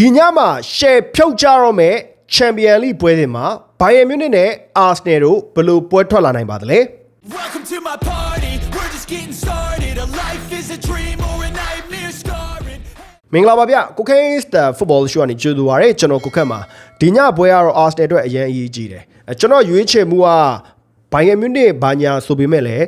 ဒီညမှာ share ဖြုတ်ကြတော့မဲ့ Champion League ပွဲစဉ်မှာ Bayern Munich နဲ့ Arsenal တို့ဘယ်လိုပွဲထွက်လာနိုင်ပါသလဲ Welcome to my party. We're just getting started. A life is a dream or a nightmare scarring. မင်္ဂလာပါဗျကိုခင်းစတာ football show ကနေကြိုဆိုပါရစေကျွန်တော်ကိုခန့်ပါဒီညပွဲကတော့ Arsenal အတွက်အရင်အရေးကြီးတယ်အဲကျွန်တော်ရွေးချယ်မှုက Bayern Munich ဘာညာဆိုပေမဲ့လည်း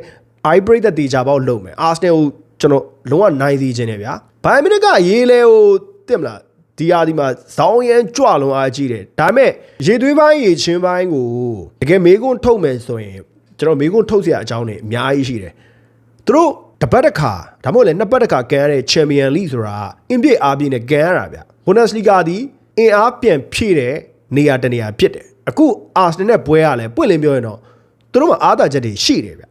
I break တဲ့တေချာပေါက်လုံးမယ် Arsenal ကိုကျွန်တော်လုံးဝနိုင်သေးခြင်းတယ်ဗျာ Bayern Munich ကရေးလဲဟိုတင်မလား ဒီအားဒီမှာဇောင်းရမ်းကြွလုံးအားကြီးတယ်ဒါပေမဲ့ရေသွေးပိုင်းရေချင်းပိုင်းကိုတကယ်မေးခွန်းထုတ်မယ်ဆိုရင်ကျွန်တော်မေးခွန်းထုတ်เสียအကြောင်းတွေအများကြီးရှိတယ် သူတို့တစ်ပတ်တစ်ခါဒါမှမဟုတ်လည်းနှစ်ပတ်တစ်ခါကန်ရတဲ့ Champion League ဆိုတာအင်ပြည့်အားပြည့်နဲ့ကန်ရတာဗျ Bundesliga ဒီအင်အားပြန်ဖြည့်တဲ့နေရာတစ်နေရာဖြစ်တယ်အခု Arsenal နဲ့ပွဲရလဲပွင့်လင်းပြောရင်တော့သူတို့မှာအားသာချက်တွေရှိတယ်ဗျ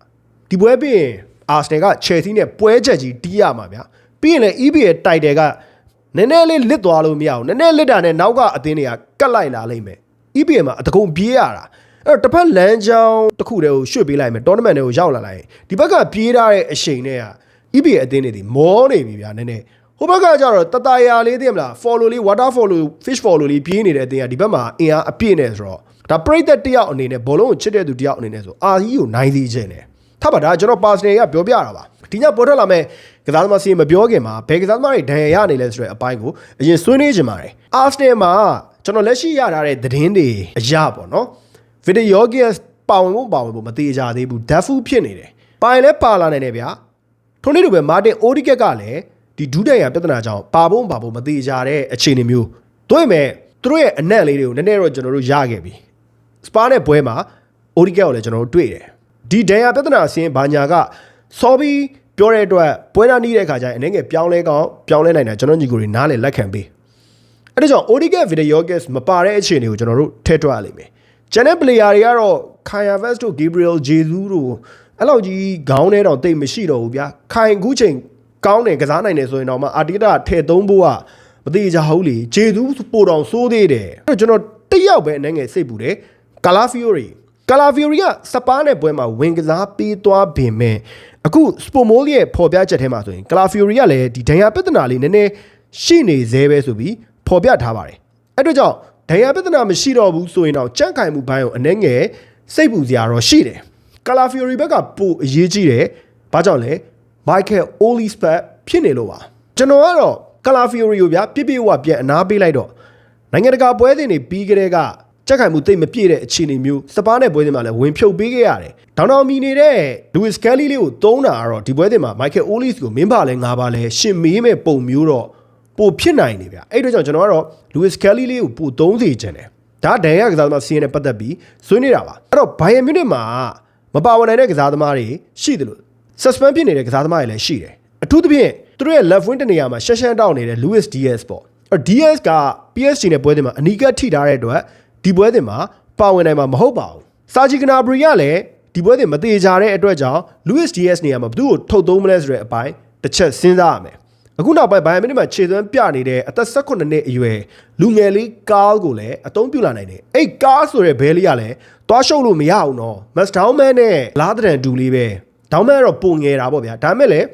ဒီပွဲပြီးရင် Arsenal က Chelsea နဲ့ပွဲချက်ကြီးတီးရမှာဗျပြီးရင်လည်း EPL တိုက်တယ်က နည်းနည်းလေးလစ်သွားလို့မရအောင်နည်းနည်းလစ်တာနဲ့နောက်ကအသင်းတွေကကတ်လိုက်လာလိမ့်မယ် EPL မှာအတကုံပြေးရတာအဲ့တော့တစ်ဖက်လမ်းကြောင်းတစ်ခုတည်းကိုရွှေ့ပေးလိုက်မယ် tournament တွေကိုရောက်လာလိုက်ရင်ဒီဘက်ကပြေးထားတဲ့အချိန်တွေက EPL အသင်းတွေဒီမောနေပြီဗျာနည်းနည်းဟိုဘက်ကကျတော့တတရာလေးသိမလား follow လေး water follow fish follow လေးပြေးနေတဲ့အသင်းကဒီဘက်မှာအင်အားအပြည့်နဲ့ဆိုတော့ဒါပရိသတ်တစ်ယောက်အနေနဲ့ဘောလုံးကိုချစ်တဲ့သူတစ်ယောက်အနေနဲ့ဆိုအာကြီးကိုနိုင်သေးခြင်းတယ်ထားပါဒါကျွန်တော် personal ကပြောပြတာပါဒီညပေါ်ထွက်လာမဲ့ကစားသမားစီမပြောခင်မှာဘယ်ကစားသမားတွေဒဏ်ရာရနေလဲဆိုတဲ့အပိုင်းကိုအရင်ဆွေးနွေးကြပါမယ်အာစနယ်မှာကျွန်တော်လက်ရှိရထားတဲ့သတင်းတွေအရပေါ့နော်ဗီဒီယိုဂီယက်ပါဝင်ဖို့ပါဝင်ဖို့မသေးကြသေးဘူးဒက်ဖူးဖြစ်နေတယ်ပိုင်လဲပါလာနိုင်တယ်ဗျာထို့နည်းတူပဲမာတင်အိုဒီကက်ကလည်းဒီဒူးတန်ရပြဿနာကြောင့်ပါဖို့ပါဖို့မသေးကြတဲ့အခြေအနေမျိုးတို့ပေမဲ့သူတို့ရဲ့အနက်လေးတွေကိုနည်းနည်းတော့ကျွန်တော်တို့ရခဲ့ပြီစပါနဲ့ပွဲမှာအိုဒီကက်ကိုလည်းကျွန်တော်တို့တွေ့တယ်ဒီဒန်ယာပြဿနာအစင်းဘာညာကစောပြီး ပြောတဲ့အတွက်ပွဲနာနီးတဲ့အခါကျရင်အနေငယ်ပြောင်းလဲကောင်းပြောင်းလဲနိုင်တာကျွန်တော်ညီကိုတွေနားလေလက်ခံပေးအဲ့ဒါကြောင့် ODK Video Guest မပါတဲ့အခြေအနေကိုကျွန်တော်တို့ထည့်တွက်ရလိမ့်မယ်ကျန်တဲ့ player တွေကတော့ Kaya Vest တို့ Gabriel Jesus တို့အဲ့လောက်ကြီးခေါင်းထဲတော့တိတ်မရှိတော့ဘူးဗျာခိုင်ခုချိန်ကောင်းတယ်ကစားနိုင်တယ်ဆိုရင်တော့မှအာတီတာထည့်သုံးဖို့ကမသေးကြဘူးလေဂျေသူပိုတော်စိုးသေးတယ်အဲ့တော့ကျွန်တော်တစ်ယောက်ပဲအနေငယ်စိတ်ပူတယ်ကာလာဖီယိုရီကာလာဖီယိုရီကစပါးနဲ့ပွဲမှာဝင်ကစားပေးသွားပင်မဲ့ အခုစပိုမိုးရဲ့ဖော်ပြချက်ထဲမှာဆိုရင်ကာလာဖီယိုရီကလည်းဒီဒဏ်ရာပြဿနာလေးနည်းနည်းရှိနေသေးပဲဆိုပြီးဖော်ပြထားပါတယ်အဲ့တော့ကြောင့်ဒဏ်ရာပြဿနာမရှိတော့ဘူးဆိုရင်တော့ကြန့်ခိုင်မှုဘိုင်းကိုအနေငယ်စိတ်ပူစရာတော့ရှိတယ်ကာလာဖီယိုရီဘက်ကပိုအရေးကြီးတယ်ဘာကြောင့်လဲမိုက်ကယ်အိုလီစပတ်ဖြစ်နေလို့ပါကျွန်တော်ကတော့ကာလာဖီယိုရီကိုဗျာပြစ်ပြစ်ဝပြန်အနာပေးလိုက်တော့နိုင်ငံတကာပွဲစဉ်တွေပြီးကြတဲ့က ကြက်ခိုင်မှုတိတ်မပြည့်တဲ့အခြေအနေမျိုးစပါးနဲ့ပွဲစဉ်မှာလည်းဝင်ဖြုတ်ပေးခဲ့ရတယ်။ဒေါင်တော်မီနေတဲ့လူးစ်ကယ်လီလေးကိုတုံးတာကတော့ဒီပွဲစဉ်မှာမိုက်ကယ်အိုလီစ်ကိုမင်းပါလဲငါပါလဲရှင်မေးမဲ့ပုံမျိုးတော့ပိုဖြစ်နိုင်နေဗျ။အဲ့တော့ကြောင့်ကျွန်တော်ကတော့လူးစ်ကယ်လီလေးကိုပိုတုံးစေချင်တယ်။ဒါဒန်ရကစားသမားစီးရင်နဲ့ပတ်သက်ပြီးဆွေးနေတာပါ။အဲ့တော့ဘိုင်ယန်မြူနစ်မှာမပါဝင်နိုင်တဲ့ကစားသမားတွေရှိတယ်လို့ suspend ဖြစ်နေတဲ့ကစားသမားတွေလည်းရှိတယ်။အထူးသဖြင့်သူတို့ရဲ့ left wing တနေရာမှာရှက်ရှက်တောက်နေတဲ့ Luis Diaz ပေါ့။အဲ့ Diaz က PSG နဲ့ပွဲစဉ်မှာအနီးကပ်ထိထားတဲ့အတွက် ဒီပွဲစဉ်မှာပါဝင်နိုင်မှာမဟုတ်ပါဘူး။စာဂျီကနာဘရီကလည်းဒီပွဲစဉ်မသေးကြတဲ့အတွက်ကြောင့် Luis Diaz နေရာမှာဘသူ့ကိုထုတ်သုံးမလဲဆိုတဲ့အပိုင်းတစ်ချက်စဉ်းစားရမယ်။အခုနောက်ပိုင်းဘိုင်ယန်မြူနစ်မှာခြေသွမ်းပြနေတဲ့အသက်18နှစ်အရွယ်လူငယ်လေးကားကိုလည်းအသုံးပြုလာနိုင်တယ်။အဲ့ကားဆိုတဲ့ဘဲလေးကလည်းတွားရှုပ်လို့မရအောင်တော့မက်စဒေါင်းမန်နဲ့လားတရန်တူလေးပဲ။ဒေါင်းမန်ကတော့ပုံငယ်တာပေါ့ဗျာ။ဒါမဲ့လည်း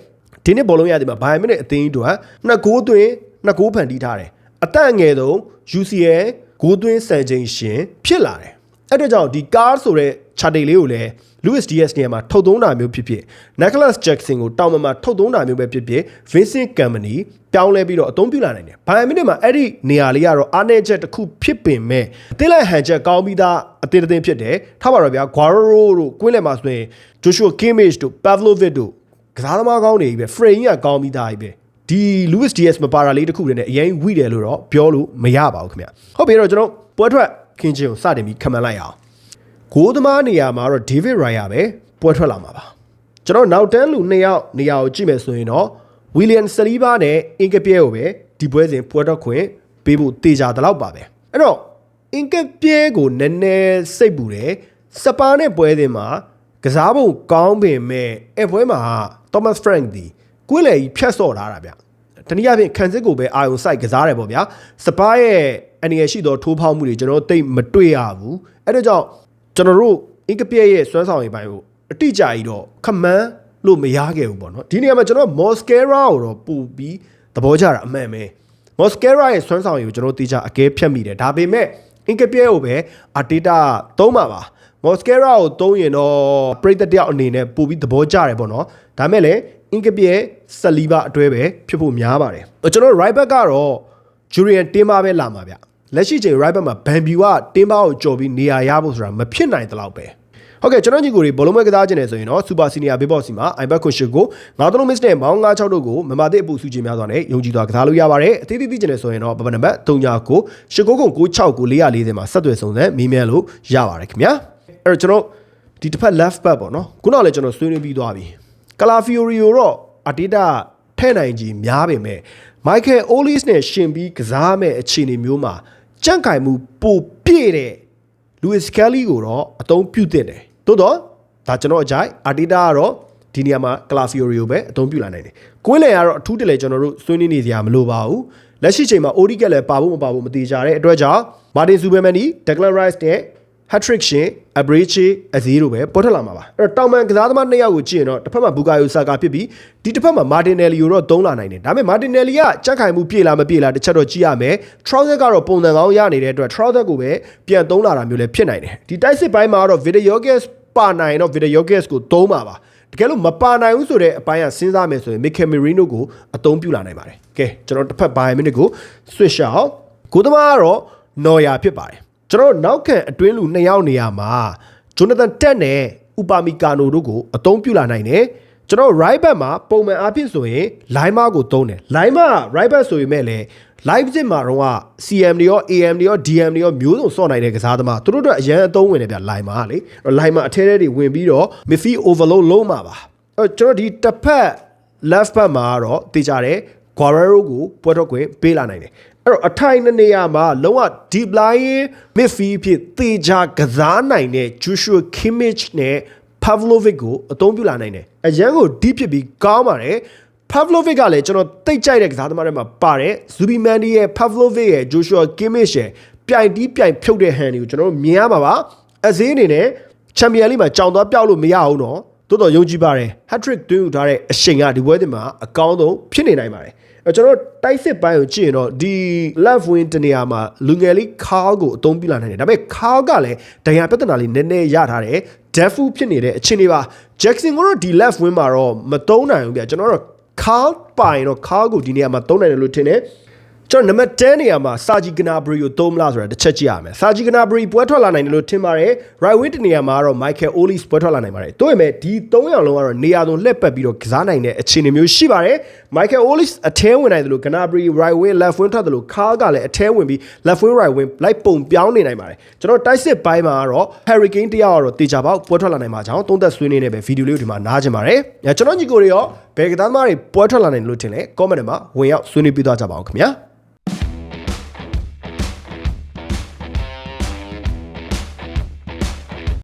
ဒီနေ့ဘောလုံးရသည်မှာဘိုင်ယန်မြူနစ်အသင်းအတွက်နှစ်ဂိုးသွင်းနှစ်ဂိုးဖန်တီးထားတယ်။အသက်အငယ်ဆုံး UCL ဂိုးသွင်းစံချိန်ရှင်ဖြစ်လာတယ်။အဲ့ဒါကြောင့်ဒီကားဆိုတဲ့ chart လေးကိုလည်း Luis Diaz နေရာမှာထုတ်သုံးတာမျိုးဖြစ်ဖြစ် Nicholas Jackson ကိုတောင်ပမှာထုတ်သုံးတာမျိုးပဲဖြစ်ဖြစ် Vincent Kompany ပြောင်းလဲပြီးတော့အသုံးပြုလာနိုင်တယ်။ဘိုင်မီနစ်မှာအဲ့ဒီနေရာလေးကတော့အားနည်းချက်တစ်ခုဖြစ်ပင်မဲ့အသင်းလိုက်ဟန်ချက်ကောင်းပြီးသားအသင်းတစ်သင်းဖြစ်တယ်။ထားပါတော့ဗျာ Guerrero တို့ကွင်းလယ်မှာဆိုရင် Joshua Kimmich တို့ Pavlovic တို့ကစားသမားကောင်းတွေကြီးပဲ frame ကကောင်းပြီးသားကြီးပဲ ဒီ Luis Diaz မပါတာလေးတစ်ခုတည်းနဲ့အရင်ဝိတယ်လို့တော့ပြောလို့မရပါဘူးခင်ဗျ။ဟုတ်ပြီတော့ကျွန်တော်ပွဲထွက်ခင်းချင်းကိုစတင်ပြီးခံမှန်းလိုက်အောင်။ဂိုးသမားနေရာမှာတော့ David Raya ပဲပွဲထွက်လာမှာပါကျွန်တော်နောက်တန်းလူနှစ်ယောက်နေရာကိုကြည့်မယ်ဆိုရင်တော့ William Saliba နဲ့အင်ကပြဲကိုပဲဒီပွဲစဉ်ပွဲတော့ခွင့်ပေးဖို့တေချာတလောက်ပါပဲအဲ့တော့အင်ကပြဲကိုနည်းနည်းစိတ်ပူတယ်စပါနဲ့ပွဲစဉ်မှာကစားပုံကောင်းပင်မဲ့အဲ့ပွဲမှာ Thomas Frank ဒီ ကွေးလေကြီးဖြတ်စော့ထားတာဗျတနည်းအားဖြင့်ခံစစ်ကိုပဲအာယုံစိုက်ကစားတယ်ပေါ့ဗျာစပါရဲ့အနေရရှိသောထိုးဖောက်မှုတွေကျွန်တော်တိတ်မတွေ့ရဘူးအဲ့ဒါကြောင့်ကျွန်တော်တို့အင်ကပြဲရဲ့စွမ်းဆောင်ရည်ပိုင်းကိုအတိအကျကြီးတော့ခမန်းလို့မရခဲ့ဘူးပေါ့နော်ဒီနေရာမှာကျွန်တော်မော်စကဲရာကိုတော့ပူပြီးသဘောကျတာအမှန်ပဲ Mosquera ရဲ့ဆွမ်းဆောင်ရည်ကိုကျွန်တော်တေချာအကဲဖြတ်မိတယ်ဒါပေမဲ့ Inkapie ကိုပဲ Arteta သုံးပါပါ Mosquera ကိုသုံးရင်တော့ပရိသတ်တယောက်အနေနဲ့ပို့ပြီးသဘောကျတယ်ပေါ့နော်ဒါမဲ့လည်း Inkapie ဆက်လီပါအတွဲပဲဖြစ်ဖို့များပါတယ်ကျွန်တော် right back ကတော့ Julian တင်းပါပဲလာမှာဗျလက်ရှိချိန် right back မှာ Bambi ကတင်းပါကိုကြော်ပြီးနေရာရဖို့ဆိုတာမဖြစ်နိုင်တဲ့လောက်ပဲဟုတ်ကဲ့ကျွန်တော်ညီကိုတွေဘောလုံးပွဲကစားခြင်းနေဆိုရင်တော့ Super Senior Big Boss စီမှာ iBet Cushion ကို93 miss နဲ့မောင်း96တို့ကိုမမသိအပူစုခြင်းများစွာနဲ့ယုံကြည်စွာကစားလို့ရပါတယ်အသေးသေးသိခြင်းနေဆိုရင်တော့ပပနံပါတ်39 89 96 440မှာဆက်သွယ်စုံစမ်းမေးမြန်းလို့ရပါတယ်ခင်ဗျာအဲ့တော့ကျွန်တော်ဒီတစ်ဖက် left back ပေါ့နော်ခုနကလည်းကျွန်တော်ဆွေးနွေးပြီးသွားပြီ ကလာဖီယိုရီယိုတော့အတီတာထဲ့နိုင်ကြီးများပေမဲ့မိုက်ကယ်အိုလီစ်နဲ့ရှင်ပြီးကစားမဲ့အခြေအနေမျိုးမှာကြန့်ခိုင်မှုပိုပြည့်တဲ့လူအစ်ကယ်လီကိုတော့အသုံးပြုသင့်တယ်သို့တော့ဒါကျွန်တော်အကြိုက်အာတီတာကတော့ဒီနေရာမှာကလာဖီယိုရီကိုပဲအသုံးပြုလာနိုင်တယ်ကွင်းလယ်ကတော့အထူးတလဲကျွန်တော်တို့ဆွေးနွေးနေစရာမလိုပါဘူးလက်ရှိချိန်မှာအိုဒီကက်လည်းပါဖို့မပါဖို့မတိကြတဲ့အတွက်ကြောင့်မာတင်ဆူဘယ်မန်နီဒက်ကလန်ရိုက်စ်နဲ့ hat trick ရှင်အဘရီချီအဇီးတို့ပဲပေါ်ထွက်လာမှာပါအဲ့တော့တောင်မန်ကစားသမားနှစ်ယောက်ကိုကြည့်ရင်တော့တစ်ဖက်မှာဘူကာယိုဆာကာဖြစ်ပြီးဒီတစ်ဖက်မှာမာတင်နယ်လီကိုတော့သုံးလာနိုင်တယ်ဒါပေမဲ့မာတင်နယ်လီကကြက်ခိုင်မှုပြေလာမပြေလာတစ်ချက်တော့ကြည့်ရမယ် trouser ကတော့ပုံစံကောင်းရနေတဲ့အတွက် trouser ကိုပဲပြန်သုံးလာတာမျိုးလည်းဖြစ်နိုင်တယ်ဒီတိုက်စစ်ပိုင်းမှာတော့ video gas ပါနိုင်တော့ video gas ကိုသုံးပါပါတကယ်လို့မပါနိုင်ဘူးဆိုတဲ့အပိုင်းကစဉ်းစားမယ်ဆိုရင် Mikel Merino ကိုအသုံးပြုလာနိုင်ပါတယ်ကဲကျွန်တော်တစ်ဖက် Bayern Munich ကို switch အောင်ကိုသမားကတော့ Neuer ဖြစ်ပါတယ် ကျွန်တော်တို့နောက်ခံအတွင်းလူနှစ်ယောက်နေရာမှာဂျိုနာသန်တက်နဲ့ဥပါမီကာနိုတို့ကိုအသုံးပြုလာနိုင်တယ်ကျွန်တော် right back မှာပုံမှန်အားဖြင့်ဆိုရင် line မကိုသုံးတယ် line မ right back ဆိုရင်မဲ့လေ live စစ်မှာတော့ CM တွေရော AM တွေရော DM တွေရောမျိုးစုံစော့နိုင်တဲ့ကစားသမားသူတို့တို့အရန်အသုံးဝင်တယ်ဗျ line မှာလေ line မှာအထဲထဲတွေဝင်ပြီးတော့ midfield overload လုံးမှာပါအဲ့ကျွန်တော်ဒီတစ်ဖက် left back မှာကတော့တေချာတယ် Guerrero ကိုပွဲတော့ခွင့်ပေးလာနိုင်တယ် အဲ့တော့အထိုင်နှစ်နေရာမှာလုံးဝ deep line midfield ဖြစ်တေချာကစားနိုင်တဲ့ Joshua Kimmich နဲ့ Pavlovic ကိုအသုံးပြုလာနိုင်တယ်အရန်ကို deep ဖြစ်ပြီးကောင်းပါတယ် Pavlovic ကလည်းကျွန်တော်တိတ်ကြိုက်တဲ့ကစားသမားတွေမှာပါတယ် Zubimandi ရဲ့ Pavlovic ရဲ့ Joshua Kimmich ရဲ့ပြိုင်တီးပြိုင်ဖြုတ်တဲ့ဟန်တွေကိုကျွန်တော်တို့မြင်ရမှာပါအစင်းအနေနဲ့ချန်ပီယံလိမှာကြောင်သွားပြောက်လို့မရအောင်တော့တိုးတော်ယုံကြည်ပါတယ် hat-trick သွင်းယူထားတဲ့အချိန်ကဒီပွဲတင်မှာအကောင်းဆုံးဖြစ်နေနိုင်ပါတယ်အဲ ကျွန်တော်တိုက်စစ်ပိုင်းကိုကြည့်ရင်တော့ဒီ left wing တနေရာမှာလူငယ်လေး Carl ကိုအသုံးပြုလာနိုင်တယ်ဒါပေမဲ့ Carl ကလည်းဒဏ်ရာပြဿနာလေးနည်းနည်းရထားတယ် defu ဖြစ်နေတဲ့အခြေအနေပါ Jackson ကိုတော့ဒီ left wing မှာတော့မသုံးနိုင်ဘူးဗျကျွန်တော်တို့ Carl ပိုင်တော့ Carl ကိုဒီနေရာမှာသုံးနိုင်တယ်လို့ထင်တယ် ကျွန်တော်နံပါတ်10နေရာမှာစာဂျီကနာဘရီကိုသုံးမလားဆိုတာတစ်ချက်ကြည့်ရမယ်စာဂျီကနာဘရီပွဲထွက်လာနိုင်တယ်လို့ထင်ပါတယ် right wing တနေရာမှာတော့ Michael Olis ပွဲထွက်လာနိုင်ပါတယ်တိုးပေမဲ့ဒီ3ယောက်လုံးကတော့နေရာစုံလှည့်ပတ်ပြီးတော့ကစားနိုင်တဲ့အခြေအနေမျိုးရှိပါတယ် Michael Olis အထဲဝင်နိုင်တယ်လို့ Gnabry right wing left wing ထွက်တယ်လို့ Carl ကလည်းအထဲဝင်ပြီး left wing right wing လိုက်ပုံပြောင်းနေနိုင်ပါတယ်ကျွန်တော်တိုက်စစ်ပိုင်းမှာကတော့ Harry Kane တယောက်ကတော့တေချာပေါက်ပွဲထွက်လာနိုင်မှာကြောင်းသုံးသက်ဆွေးနွေးနေပဲဗီဒီယိုလေးကိုဒီမှာနားကြပါတယ်ညကျွန်တော်ညီကိုတွေရောဘယ်ကစားသမားတွေပွဲထွက်လာနိုင်တယ်လို့ထင်လဲ comment ထဲမှာဝင်ရောက်ဆွေးနွေးပြသွားကြပါဦးခင်ဗျာ